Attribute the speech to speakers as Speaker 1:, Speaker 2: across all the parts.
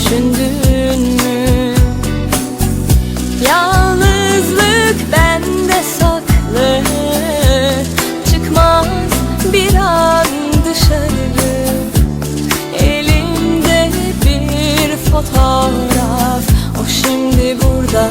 Speaker 1: düşündün mü? Yalnızlık bende saklı. Çıkmaz bir an dışarı. Elimde bir fotoğraf. O şimdi burada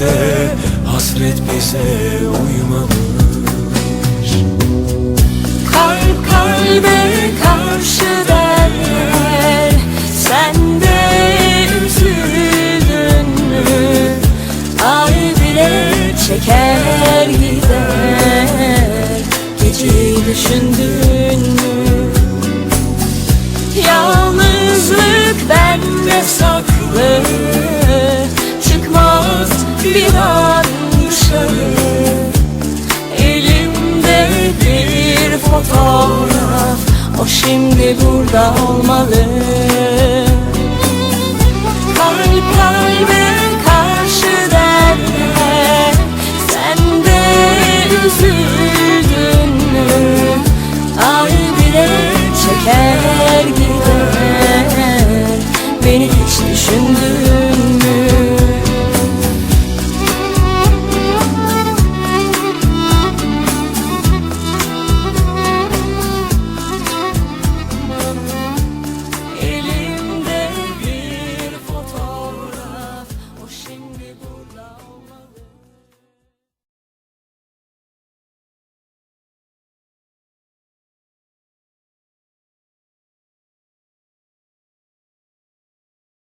Speaker 2: Hasret bize uymamış
Speaker 1: Kalp kalbe karşı derler Sen de üzüldün mü? Ay bile çeker gider Geceyi düşündün mü? Yalnızlık bende saklı bir an dışarı. Elimde bir fotoğraf O şimdi burada olmalı. Kalp kalbe karşı derler Sen de üzül.